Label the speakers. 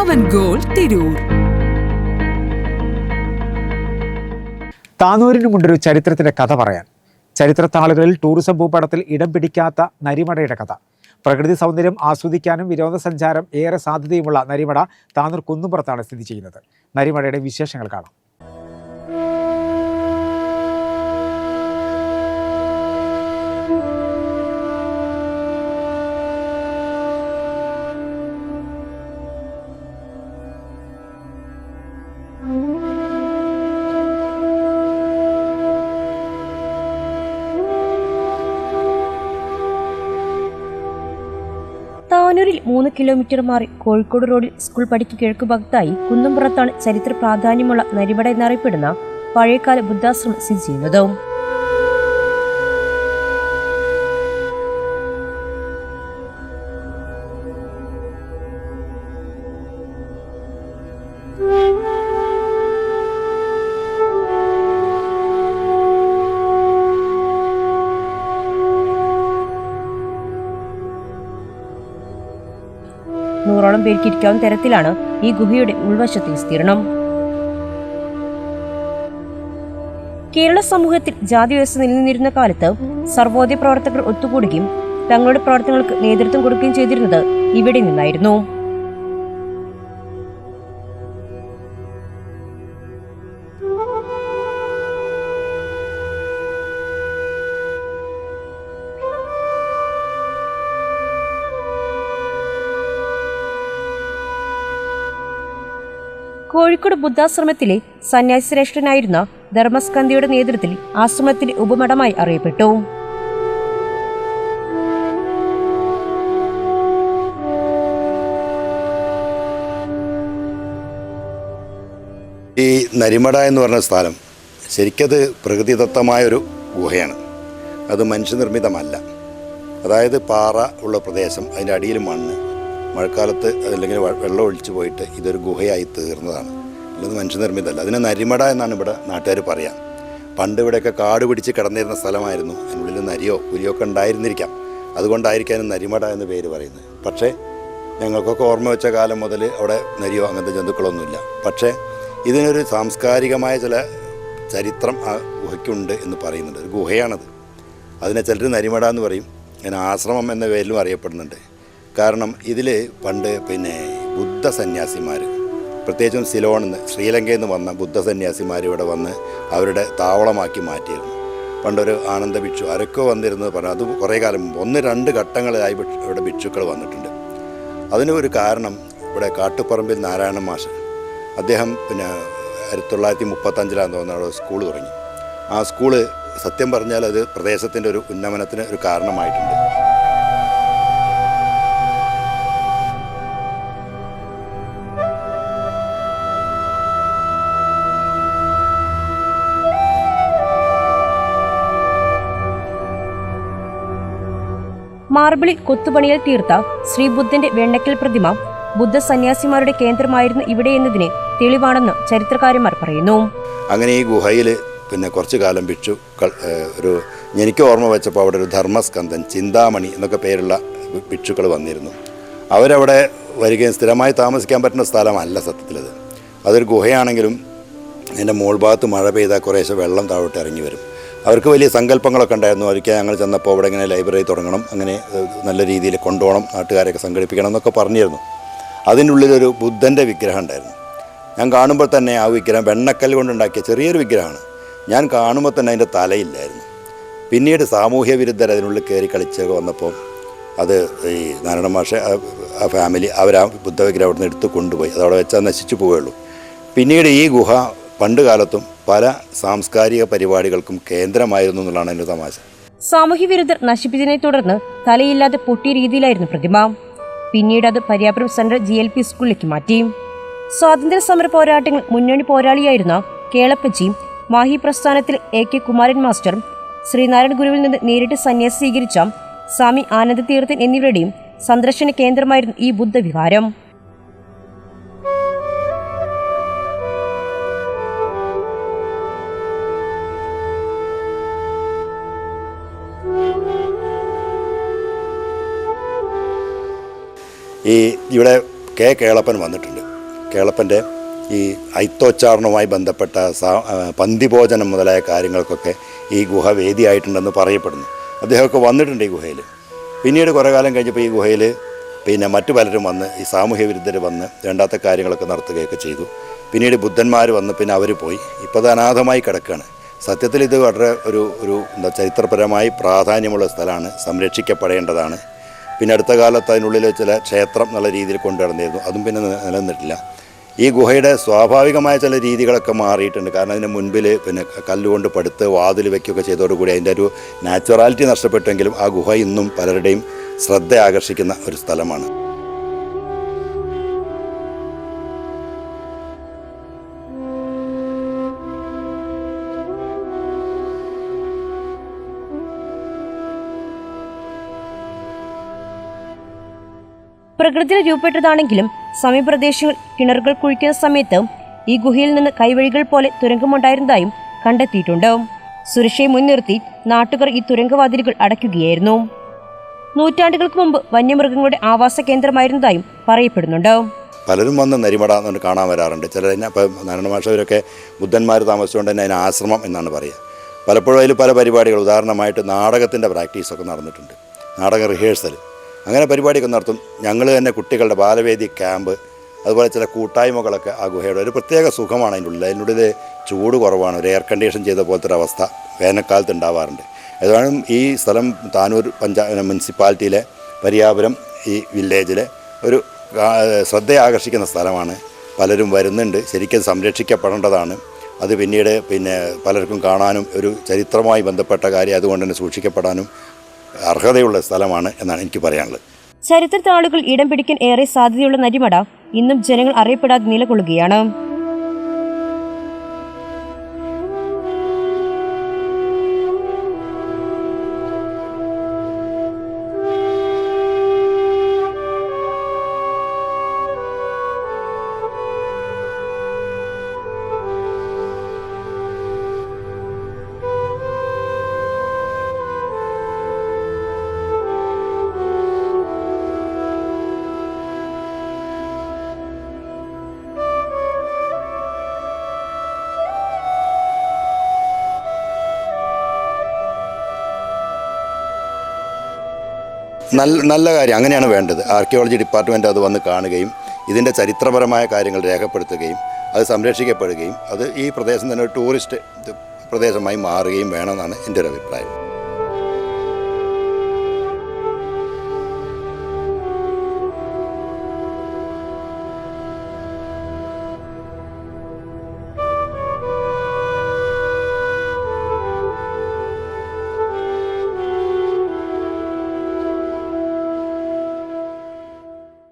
Speaker 1: പവൻ goal Tirur.
Speaker 2: താനൂരിനുമുണ്ടൊരു ചരിത്രത്തിന്റെ കഥ പറയാൻ. ചരിത്രത്താളുകളിൽ ടൂറിസം ഭൂപടത്തിൽ ഇടം പിടിക്കാത്ത നരിമടയുടെ കഥ. പ്രകൃതി സൗന്ദര്യം ആസ്വദിക്കാനും വിനോദസഞ്ചാരം ഏറെ സാധ്യതയുമുള്ള നരിമട താനൂർ കുന്നുംപുറത്താണ് സ്ഥിതി ചെയ്യുന്നത്. നരിമടയുടെ വിശേഷങ്ങൾ കാണാം.
Speaker 3: താനൂരിൽ മൂന്ന് കിലോമീറ്റർ മാറി കോഴിക്കോട് റോഡിൽ സ്കൂൾ പടിക്ക് കിഴക്കുഭാഗത്തായി കുന്നംപുറത്താണ് ചരിത്ര പ്രാധാന്യമുള്ള നരിമട എന്നറിയപ്പെടുന്ന പഴയകാല ബുദ്ധാശ്രമം സ്ഥിതി ചെയ്യുന്നത്. നൂറോളം പേർക്ക് ഇരിക്കാവുന്ന തരത്തിലാണ് ഈ ഗുഹയുടെ ഉൾവശത്തെ വിസ്തീർണം കേരള സമൂഹത്തിൽ ജാതി വ്യവസ്ഥ നിലനിന്നിരുന്ന കാലത്ത് സർവോദയ പ്രവർത്തകർ ഒത്തുകൂടുകയും തങ്ങളുടെ പ്രവർത്തനങ്ങൾക്ക് നേതൃത്വം കൊടുക്കുകയും ചെയ്തിരുന്നത് ഇവിടെ നിന്നായിരുന്നു. കോഴിക്കോട് ബുദ്ധാശ്രമത്തിലെ സന്യാസിശ്രേഷ്ഠനായിരുന്ന ധർമ്മസ്കന്ധിയുടെ നേതൃത്വത്തിൽ ആശ്രമത്തിന്റെ ഉപമഠമായി അറിയപ്പെട്ടു.
Speaker 4: ഈ നരിമട എന്ന് പറഞ്ഞ സ്ഥലം ശരിക്കത് പ്രകൃതിദത്തമായൊരു ഗുഹയാണ്. അത് മനുഷ്യനിർമ്മിതമല്ല. അതായത് പാറ ഉള്ള പ്രദേശം അതിന്റെ അടിയിൽ മണ്ണ്. മഴക്കാലത്ത് അല്ലെങ്കിൽ വെള്ളം ഒഴിച്ചു പോയിട്ട് ഇതൊരു ഗുഹയായി തീർന്നതാണ്. അല്ലാതെ മനുഷ്യനിർമ്മിതമല്ല അതിനെ നരിമട എന്നാണ് ഇവിടെ നാട്ടുകാർ പറയാം. പണ്ട് ഇവിടെയൊക്കെ കാട് പിടിച്ച് കിടന്നിരുന്ന സ്ഥലമായിരുന്നു. അതിനുള്ളിൽ നരിയോ പുലിയോ ഒക്കെ ഉണ്ടായിരുന്നിരിക്കാം. അതുകൊണ്ടായിരിക്കാനും നരിമട എന്ന് പേര് പറയുന്നത്. പക്ഷേ ഞങ്ങൾക്കൊക്കെ ഓർമ്മ വെച്ച കാലം മുതൽ അവിടെ നരിയോ അങ്ങനത്തെ ജന്തുക്കളൊന്നുമില്ല. പക്ഷേ ഇതിനൊരു സാംസ്കാരികമായ ചില ചരിത്രം ആ ഗുഹയ്ക്കുണ്ട് എന്ന് പറയുന്നുണ്ട്. ഒരു ഗുഹയാണത്. അതിനെ ചിലർ നരിമട എന്ന് പറയും. ഞാൻ ആശ്രമം എന്ന പേരിലും അറിയപ്പെടുന്നുണ്ട്. കാരണം ഇതിൽ പണ്ട് പിന്നെ ബുദ്ധ സന്യാസിമാർ പ്രത്യേകിച്ചും സിലോണിൽ നിന്ന് ശ്രീലങ്കയിൽ നിന്ന് വന്ന ബുദ്ധ സന്യാസിമാർ ഇവിടെ വന്ന് അവരുടെ താവളമാക്കി മാറ്റിയിരുന്നു. പണ്ടൊരു ആനന്ദ ഭിക്ഷു ആരൊക്കെ വന്നിരുന്നത് പറഞ്ഞു അത് കുറേ കാലം ഒന്ന് രണ്ട് ഘട്ടങ്ങളിലായി ഇവിടെ ഭിക്ഷുക്കൾ വന്നിട്ടുണ്ട്. അതിന് ഒരു കാരണം ഇവിടെ കാട്ടുപറമ്പിൽ നാരായണ മാഷ് അദ്ദേഹം പിന്നെ ആയിരത്തി തൊള്ളായിരത്തി മുപ്പത്തഞ്ചിലാന്ന് തോന്നുന്ന സ്കൂൾ തുടങ്ങി. ആ സ്കൂൾ സത്യം പറഞ്ഞാൽ അത് പ്രദേശത്തിന്റെ ഒരു ഉന്നമനത്തിന് ഒരു കാരണമായിട്ടുണ്ട്.
Speaker 3: മാർബിളിൽ കൊത്തുപണിയിൽ തീർത്ത ശ്രീബുദ്ധന്റെ വെണ്ണക്കൽ പ്രതിമ ബുദ്ധ സന്യാസിമാരുടെ കേന്ദ്രമായിരുന്നു ഇവിടെ എന്നതിന് തെളിവാണെന്ന് ചരിത്രകാരന്മാർ പറയുന്നു.
Speaker 4: അങ്ങനെ ഈ ഗുഹയിൽ പിന്നെ കുറച്ചു കാലം ഭിക്ഷു ഒരു എനിക്ക് ഓർമ്മ വെച്ചപ്പോൾ അവിടെ ഒരു ധർമ്മസ്കന്ധൻ ചിന്താമണി എന്നൊക്കെ പേരുള്ള ഭിക്ഷുക്കൾ വന്നിരുന്നു. അവരവിടെ വരികയും സ്ഥിരമായി താമസിക്കാൻ പറ്റുന്ന സ്ഥലമല്ല സത്യത്തിലത്. അതൊരു ഗുഹയാണെങ്കിലും അതിന്റെ മോൾ ഭാഗത്ത് മഴ പെയ്താൽ കുറേശ്ശെ വെള്ളം താഴോട്ട് ഇറങ്ങി വരും. അവർക്ക് വലിയ സങ്കല്പങ്ങളൊക്കെ ഉണ്ടായിരുന്നു. അവർക്ക് ഞങ്ങൾ ചെന്നപ്പോൾ അവിടെ ഇങ്ങനെ ലൈബ്രറി തുടങ്ങണം അങ്ങനെ നല്ല രീതിയിൽ കൊണ്ടുപോകണം നാട്ടുകാരെയൊക്കെ സംഘടിപ്പിക്കണം എന്നൊക്കെ പറഞ്ഞിരുന്നു. അതിന്റെ ഉള്ളിലൊരു ബുദ്ധന്റെ വിഗ്രഹം ഉണ്ടായിരുന്നു. ഞാൻ കാണുമ്പോൾ തന്നെ ആ വിഗ്രഹം വെണ്ണക്കല്ല് കൊണ്ടുണ്ടാക്കിയ ചെറിയൊരു വിഗ്രഹമാണ്. ഞാൻ കാണുമ്പോൾ തന്നെ അതിന്റെ തലയില്ലായിരുന്നു. പിന്നീട് സാമൂഹ്യ വിരുദ്ധർ അതിനുള്ളിൽ കയറി കളിച്ചൊക്കെ വന്നപ്പോൾ അത് ഈ നാരായണ മാഷ ആ ഫാമിലി അവർ ആ ബുദ്ധവിഗ്രഹം അവിടെ നിന്ന് എടുത്ത് കൊണ്ടുപോയി. അതവിടെ വെച്ചാൽ നശിച്ചു പോവുകയുള്ളൂ. പിന്നീട് ഈ ഗുഹ പണ്ട് കാലത്തും പല സാംസ്കാരിക പരിപാടികൾക്കും കേന്ദ്രമായിരുന്നു എന്നുള്ളതാണ് എന്റെ തമാശ.
Speaker 3: സാമൂഹ്യ വിരുദ്ധർ നശിപ്പിച്ചതിനെ തുടർന്ന് തലയില്ലാതെ പൊട്ടിയ രീതിയിലായിരുന്നു പ്രതിമ. പിന്നീട് അത് Pariyapuram central G L P സ്കൂളിലേക്ക് മാറ്റി. സ്വാതന്ത്ര്യ സമര പോരാട്ടങ്ങൾ മുന്നണി പോരാളിയായിരുന്ന കേളപ്പച്ചിയും മാഹി പ്രസ്ഥാനത്തിൽ A K Kumaran master Sreenarayana ഗുരുവിൽ നിന്ന് നേരിട്ട് സന്യാസം സ്വീകരിച്ച സ്വാമി ആനന്ദ തീർത്ഥൻ എന്നിവരുടെയും സന്ദർശന കേന്ദ്രമായിരുന്നു ഈ ബുദ്ധവിഹാരം.
Speaker 4: ഈ ഇവിടെ കെ കേളപ്പൻ വന്നിട്ടുണ്ട്. കേളപ്പന്റെ ഈ ഐത്തോച്ചാരണവുമായി ബന്ധപ്പെട്ട പന്തിഭോജനം മുതലായ കാര്യങ്ങൾക്കൊക്കെ ഈ ഗുഹ വേദിയായിട്ടുണ്ടെന്ന് പറയപ്പെടുന്നു. അദ്ദേഹമൊക്കെ വന്നിട്ടുണ്ട് ഈ ഗുഹയിൽ. പിന്നീട് കുറേ കാലം കഴിഞ്ഞപ്പോൾ ഈ ഗുഹയിൽ പിന്നെ മറ്റു പലരും വന്ന് ഈ സാമൂഹ്യ വിരുദ്ധർ വന്ന് വേണ്ടാത്ത കാര്യങ്ങളൊക്കെ നടത്തുകയൊക്കെ ചെയ്തു. പിന്നീട് ബുദ്ധന്മാർ വന്ന് പിന്നെ അവർ പോയി. ഇപ്പോൾ അനാഥമായി കിടക്കുകയാണ്. സത്യത്തിൽ ഇത് വളരെ ഒരു ഒരു എന്താ ചരിത്രപരമായി പ്രാധാന്യമുള്ള സ്ഥലമാണ്. സംരക്ഷിക്കപ്പെടേണ്ടതാണ്. പിന്നെ അടുത്ത കാലത്ത് അതിനുള്ളിൽ ചില ക്ഷേത്രം എന്നുള്ള രീതിയിൽ കൊണ്ടുവന്നിരുന്നു. അതും പിന്നെ നില- നിലനിന്നിട്ടില്ല. ഈ ഗുഹയുടെ സ്വാഭാവികമായ ചില രീതികളൊക്കെ മാറിയിട്ടുണ്ട്. കാരണം അതിന് മുൻപിൽ പിന്നെ കല്ലുകൊണ്ട് പടുത്ത് വാതിൽ വയ്ക്കുകയൊക്കെ ചെയ്തതോടുകൂടി അതിന്റെ ഒരു നാച്ചുറാലിറ്റി നഷ്ടപ്പെട്ടെങ്കിലും ആ ഗുഹ ഇന്നും പലരുടെയും ശ്രദ്ധ ആകർഷിക്കുന്ന ഒരു സ്ഥലമാണ്.
Speaker 3: പ്രകൃതിയിൽ രൂപപ്പെട്ടതാണെങ്കിലും സമീപപ്രദേശങ്ങൾ കിണറുകൾ കുഴിക്കുന്ന സമയത്ത് ഈ ഗുഹയിൽ നിന്ന് കൈവഴികൾ പോലെ തുരങ്കമുണ്ടായിരുന്നതായും കണ്ടെത്തിയിട്ടുണ്ട്. സുരക്ഷയെ മുൻനിർത്തി നാട്ടുകാർ ഈ തുരങ്കവാതിലുകൾ അടയ്ക്കുകയായിരുന്നു. നൂറ്റാണ്ടുകൾക്ക് മുമ്പ് വന്യമൃഗങ്ങളുടെ ആവാസ കേന്ദ്രമായിരുന്നതായും പറയപ്പെടുന്നുണ്ട്.
Speaker 4: പലരും വന്ന് നരിമട എന്ന് കാണാൻ വരാറുണ്ട്. ചിലർ തന്നെ ഇപ്പം നാരായണ മാഷവരൊക്കെ ബുദ്ധന്മാർ താമസിച്ചുകൊണ്ട് തന്നെ അതിന് ആശ്രമം എന്നാണ് പറയുക. പലപ്പോഴും അതിൽ പല പരിപാടികൾ. ഉദാഹരണമായിട്ട് നാടകത്തിന്റെ പ്രാക്ടീസൊക്കെ നടന്നിട്ടുണ്ട്. നാടക റിഹേഴ്സൽ അങ്ങനെ പരിപാടിയൊക്കെ നടത്തും. ഞങ്ങൾ തന്നെ കുട്ടികളുടെ ബാലവേദി ക്യാമ്പ് അതുപോലെ ചില കൂട്ടായ്മകളൊക്കെ ആ ഗുഹയുടെ ഒരു പ്രത്യേക സുഖമാണ് അതിന്റെ ഉള്ളിൽ. അതിന്റെ ഉള്ളിൽ ചൂട് കുറവാണ് ഒരു എയർ കണ്ടീഷൻ ചെയ്ത പോലത്തെ ഒരു അവസ്ഥ വേനൽക്കാലത്ത് ഉണ്ടാവാറുണ്ട്. അതുകൊണ്ട് ഈ സ്ഥലം താനൂർ പഞ്ചായത്ത് മുനിസിപ്പാലിറ്റിയിലെ പരിയാപുരം ഈ വില്ലേജിലെ ഒരു ശ്രദ്ധയെ ആകർഷിക്കുന്ന സ്ഥലമാണ്. പലരും വരുന്നുണ്ട്. ശരിക്കും സംരക്ഷിക്കപ്പെടേണ്ടതാണ്. അത് പിന്നീട് പിന്നെ പലർക്കും കാണാനും ഒരു ചരിത്രമായി ബന്ധപ്പെട്ട കാര്യം അതുകൊണ്ട് തന്നെ സൂക്ഷിക്കപ്പെടാനും അർഹതയുള്ള സ്ഥലമാണ് എന്നാണ് എനിക്ക് പറയാനുള്ളത്.
Speaker 3: ചരിത്രത്താളുകൾ ഇടം പിടിക്കാൻ ഏറെ സാധ്യതയുള്ള നരിമട ഇന്നും ജനങ്ങൾ അറിയപ്പെടാതെ നിലകൊള്ളുകയാണ്.
Speaker 4: നല്ല നല്ല കാര്യം. അങ്ങനെയാണ് വേണ്ടത്. ആർക്കിയോളജി ഡിപ്പാർട്ട്മെന്റ് അത് വന്ന് കാണുകയും ഇതിന്റെ ചരിത്രപരമായ കാര്യങ്ങൾ രേഖപ്പെടുത്തുകയും അത് സംരക്ഷിക്കപ്പെടുകയും അത് ഈ പ്രദേശം തന്നെ ഒരു ടൂറിസ്റ്റ് പ്രദേശമായി മാറുകയും വേണമെന്നാണ് എന്റെ ഒരു അഭിപ്രായം.